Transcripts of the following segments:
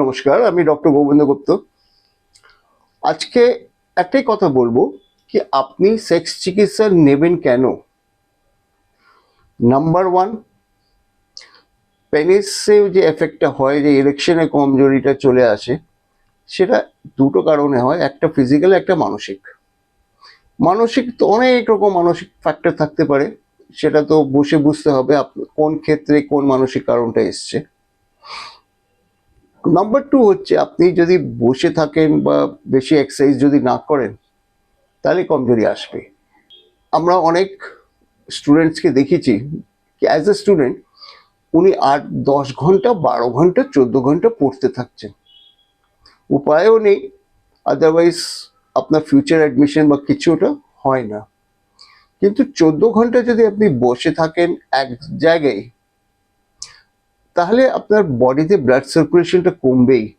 নমস্কার, আমি ডক্টর গোবিন্দ গুপ্ত। আজকে একটাই কথা বলব কি আপনি সেক্স চিকিৎসা নেবেন কেন? নাম্বার ওয়ান পেনিসে যে এফেক্টটা হয়, যে ইলেকশনে কমজোরিটা চলে আসে, সেটা দুটো কারণে হয়, একটা ফিজিক্যাল একটা মানসিক। মানসিক তো অনেক রকম মানসিক ফ্যাক্টর থাকতে পারে, সেটা তো বসে বুঝতে হবে কোন ক্ষেত্রে কোন মানসিক কারণটা এসছে। নাম্বার টু হচ্ছে, আপনি যদি বসে থাকেন বা বেশি এক্সারসাইজ যদি না করেন, তাহলে কমজোরি আসবে। আমরা অনেক স্টুডেন্টসকে দেখেছি অ্যাজ এ স্টুডেন্ট উনি আট, দশ ঘণ্টা, বারো ঘণ্টা, চোদ্দ ঘণ্টা পড়তে থাকছেন। উপায়ও নেই আদারওয়াইজ আপনার ফিউচার অ্যাডমিশন বা কিছুটা হয় না। কিন্তু চোদ্দ ঘণ্টা যদি আপনি বসে থাকেন এক জায়গায় তাহলে আপনার বডিতে ব্লাড সার্কুলেশনটা কমবেই।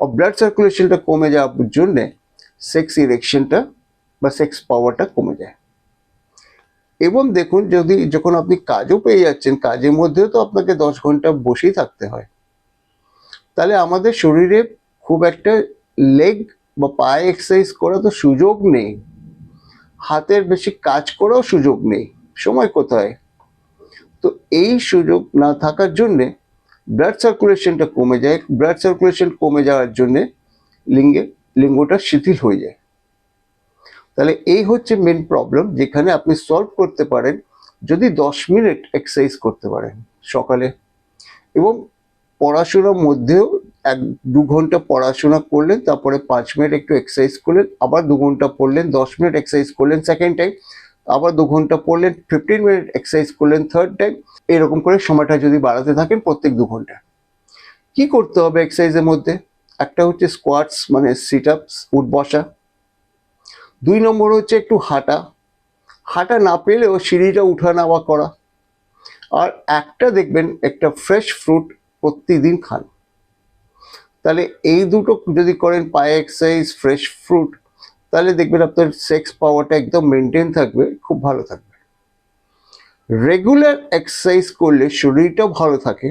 আর ব্লাড সার্কুলেশনটা কমে যাওয়ার জন্যে সেক্স ইরেকশনটা বা সেক্স পাওয়ারটা কমে যায়। এবং দেখুন, যদি যখন আপনি কাজও পেয়ে যাচ্ছেন, কাজের মধ্যেও তো আপনাকে দশ ঘণ্টা বসেই থাকতে হয়। তাহলে আমাদের শরীরে খুব একটা লেগ বা পায়ে এক্সারসাইজ করা তো সুযোগ নেই। হাতের বেশি কাজ করাও সুযোগ নেই। সময় কোথায়? তো এই সুযোগ না থাকার জন্যে ব্লাড সার্কুলেশনটা কমে যায়। ব্লাড সার্কুলেশন কমে যাওয়ার জন্যে লিঙ্গে, লিঙ্গটা শিথিল হয়ে যায়। তাহলে এই হচ্ছে মেন প্রবলেম যেখানে আপনি সলভ করতে পারেন যদি দশ মিনিট এক্সারসাইজ করতে পারেন সকালে। এবং পড়াশোনার মধ্যেও এক দু ঘণ্টা পড়াশোনা করলেন, তারপরে পাঁচ মিনিট একটু এক্সারসাইজ করলেন, আবার দু ঘণ্টা পড়লেন, দশ মিনিট এক্সারসাইজ করলেন সেকেন্ড টাইম আবার দু ঘণ্টা পড়লেন ফিফটিন মিনিট এক্সারসাইজ করলেন থার্ড টাইম এরকম করে সময়টা যদি বাড়াতে থাকেন প্রত্যেক দু ঘণ্টা। কি করতে হবে এক্সারসাইজের মধ্যে? একটা হচ্ছে স্কোয়াটস মানে সিট আপস উঠ বসা। দুই নম্বর হচ্ছে একটু হাঁটা। হাঁটা না পেলেও সিঁড়িটা উঠা নামা করা। আর একটা দেখবেন, একটা ফ্রেশ ফ্রুট প্রতিদিন খান। তাহলে এই দুটো যদি করেন, পায়ে এক্সারসাইজ ফ্রেশ ফ্রুট তাহলে দেখবেন আপনার সেক্স পাওয়ারটা একদম মেনটেন থাকবে, খুব ভালো থাকবে। রেগুলার এক্সারসাইজ করলে শরীরটাও ভালো থাকে,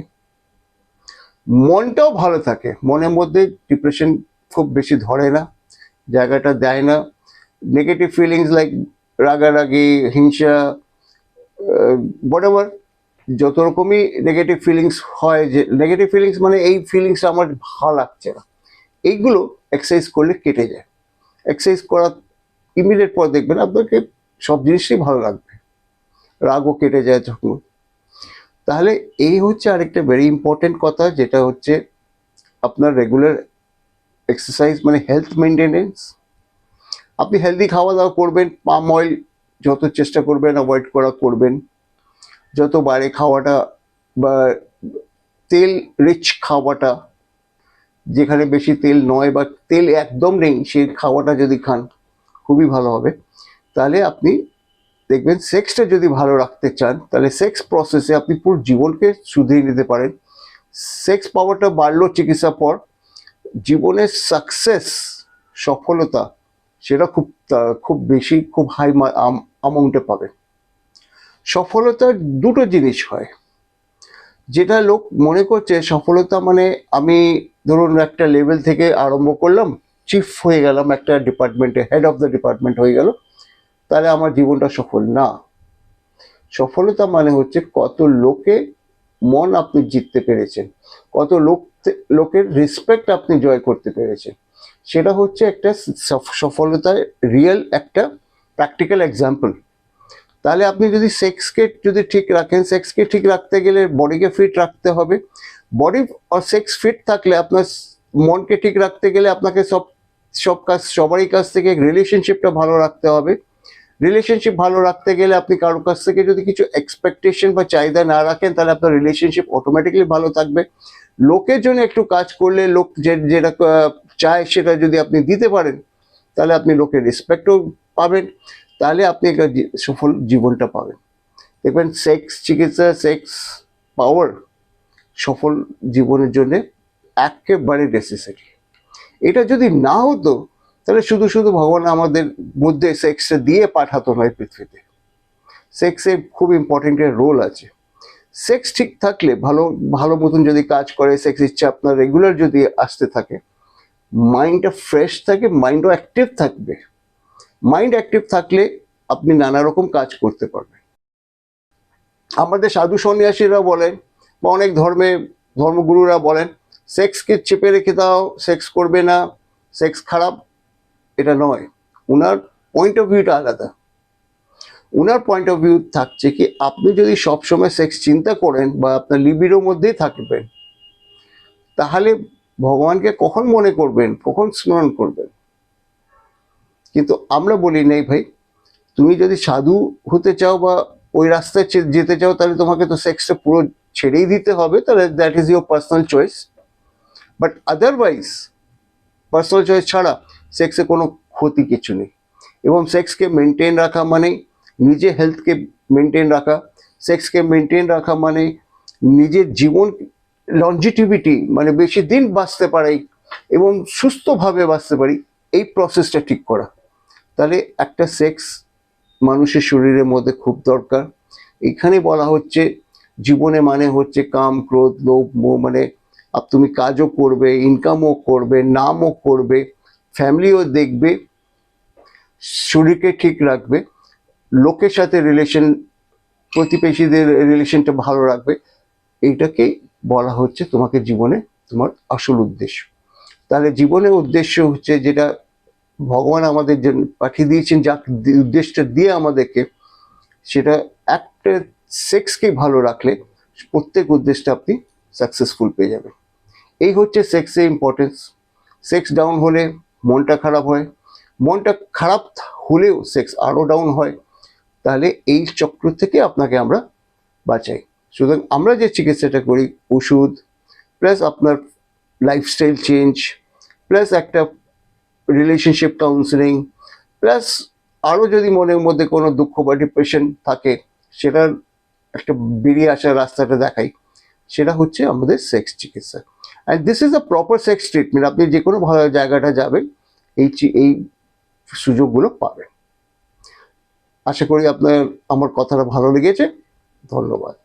মনটাও ভালো থাকে। মনের মধ্যে ডিপ্রেশন খুব বেশি ধরে না, জায়গাটা দেয় না। নেগেটিভ ফিলিংস লাইক রাগারাগি, হিংসা এভার যত রকমই নেগেটিভ ফিলিংস হয় যে নেগেটিভ ফিলিংস মানে এই ফিলিংসটা আমার ভালো লাগছে না। এইগুলো এক্সারসাইজ করলে কেটে যায়। এক্সারসাইজ করা ইমিডিয়েট পর দেখবেন আপনাকে সব জিনিসই ভালো লাগবে। রাগও কেটে যায় যখন। তাহলে এই হচ্ছে আরেকটা ভেরি ইম্পর্টেন্ট কথা, যেটা হচ্ছে আপনার রেগুলার এক্সারসাইজ মানে হেলথ মেনটেনেন্স আপনি হেলদি খাওয়া দাওয়া করবেন পাম অয়েল যত চেষ্টা করবেন অ্যাভয়েড করা করবেন। যত বাইরে খাওয়াটা বা তেল রিচ খাওয়াটা যেখানে বেশি তেল নয় বা তেল একদম নেই সেই খাওয়াটা যদি খান, খুবই ভালো হবে। তাহলে আপনি দেখবেন সেক্সটা যদি ভালো রাখতে চান, তাহলে সেক্স প্রসেসে আপনি পুরো জীবনকে শুধরিয়ে নিতে পারেন। সেক্স পাওয়ারটা বাড়লো চিকিৎসা পর, জীবনের সাকসেস সফলতা, সেটা খুব খুব বেশি, খুব হাই অ্যামাউন্টে পাবে। সফলতার দুটো জিনিস হয়। যেটা লোক মনে করছে সফলতা মানে আমি ধরুন একটা লেভেল থেকে আরম্ভ করলাম চিফ হয়ে গেলাম, একটা ডিপার্টমেন্টে হেড অফ দ্য ডিপার্টমেন্ট হয়ে গেল, তাহলে আমার জীবনটা সফল না। সফলতা মানে হচ্ছে কত লোকে মন আপনি জিততে পেরেছেন, কত লোক লোকের রেসপেক্ট আপনি জয় করতে পেরেছেন। সেটা হচ্ছে একটা সফ- সফলতার রিয়েল একটা প্র্যাকটিক্যাল এক্সাম্পল তাহলে আপনি যদি সেক্সকে যদি ঠিক রাখেন সেক্সকে ঠিক রাখতে গেলে বডিকে ফিট রাখতে হবে। বডি আর সেক্স ফিট থাকলে আপনার মনকে ঠিক রাখতে গেলে আপনাকে সব সব কাজ, সবারই কাছ থেকে রিলেশনশিপটা ভালো রাখতে হবে। রিলেশনশিপ ভালো রাখতে গেলে আপনি কারোর কাছ থেকে যদি কিছু এক্সপেকটেশন বা চাহিদা না রাখেন, তাহলে আপনার রিলেশনশিপ অটোমেটিকলি ভালো থাকবে। লোকের জন্য একটু কাজ করলে লোক যে, যেটা চায় সেটা যদি আপনি দিতে পারেন, তাহলে আপনি লোকের রেসপেক্টও পাবেন। তাহলে আপনি একটা সফল জীবনটা পাবেন। দেখবেন সেক্স চিকিৎসা সেক্স পাওয়ার সফল জীবনের জন্য একেবারে নেসেসারি এটা যদি না হতো, তাহলে শুধু শুধু ভগবান আমাদের মধ্যে সেক্সটা দিয়ে পাঠাতো নয় পৃথিবীতে। সেক্সের খুব ইম্পর্টেন্ট রোল আছে। সেক্স ঠিক থাকলে ভালো ভালো মতন যদি কাজ করে সেক্স ইচ্ছা আপনার রেগুলার যদি আসতে থাকে মাইন্ডটা ফ্রেশ থাকে মাইন্ডও অ্যাক্টিভ থাকবে। মাইন্ড অ্যাক্টিভ থাকলে আপনি নানা রকম কাজ করতে পারবেন। আমাদের সাধু সন্ন্যাসীরা বলেন বা অনেক ধর্মে, ধর্মগুরুরা বলেন সেক্সকে চেপে রেখে দাও সেক্স করবে না সেক্স খারাপ। এটা নয়। ওনার পয়েন্ট অফ ভিউটা আলাদা। ওনার পয়েন্ট অফ ভিউ থাকছে কি, আপনি যদি সবসময় সেক্স চিন্তা করেন বা আপনার লিবিডোর মধ্যেই থাকবেন, তাহলে ভগবানকে কখন মনে করবেন, কখন স্মরণ করবেন? কিন্তু আমরা বলি নেই, ভাই, তুমি যদি সাধু হতে চাও বা ওই রাস্তায় যেতে চাও, তাহলে তোমাকে তো সেক্সটা পুরো ছেড়েই দিতে হবে, তাহলে that is your personal choice but otherwise personal choice ছাড়া সেক্সে কোনো ক্ষতি কিছু নেই। এবং সেক্সকে মেনটেন রাখা মানে নিজে হেলথকে মেনটেন রাখা সেক্সকে মেনটেন রাখা মানে নিজের জীবন লঞ্জিটিভিটি মানে বেশি দিন বাঁচতে পারি এবং সুস্থভাবে বাঁচতে পারি, এই প্রসেসটা ঠিক করা। তাহলে একটা সেক্স মানুষের শরীরের মধ্যে খুব দরকার। এখানে বলা হচ্ছে, জীবনে মানে হচ্ছে কাম, ক্রোধ, লোভ, মোহ মানে তুমি কাজও করবে ইনকামও করবে, নামও করবে ফ্যামিলিও দেখবে, শরীরকে ঠিক রাখবে, লোকের সাথে রিলেশন প্রতিবেশীদের রিলেশনটা ভালো রাখবে। এইটাকেই বলা হচ্ছে তোমাকে জীবনে তোমার আসল উদ্দেশ্য। তাহলে জীবনের উদ্দেশ্য হচ্ছে যেটা ভগবান আমাদের জন্য পাঠিয়ে দিয়েছেন যা উদ্দেশ্যটা দিয়ে আমাদেরকে, সেটা একটা সেক্সকে ভালো রাখলে প্রত্যেক উদ্দেশ্যটা আপনি সাকসেসফুল পেয়ে যাবেন। এই হচ্ছে সেক্সের ইম্পর্টেন্স সেক্স ডাউন হলে মনটা খারাপ হয়। মনটা খারাপ হলেও সেক্স আরও ডাউন হয়। তাহলে এই চক্র থেকে আপনাকে আমরা বাঁচাই। সুতরাং আমরা যে চিকিৎসাটা করি, ওষুধ প্লাস আপনার লাইফস্টাইল চেঞ্জ প্লাস একটা রিলেশনশিপ কাউন্সিলিং প্লাস আরও যদি মনের মধ্যে কোনো দুঃখ বা ডিপ্রেশন থাকে, সেটার একটা বেরিয়ে আসার রাস্তাটা দেখাই, সেটা হচ্ছে আমাদের সেক্স চিকিৎসা। And this is a proper sex treatment আপনি যে কোনো ভালো জায়গাটা যাবেন, এই এই সুযোগগুলো পাবেন। আশা করি আপনার, আমার কথাটা ভালো লেগেছে, ধন্যবাদ।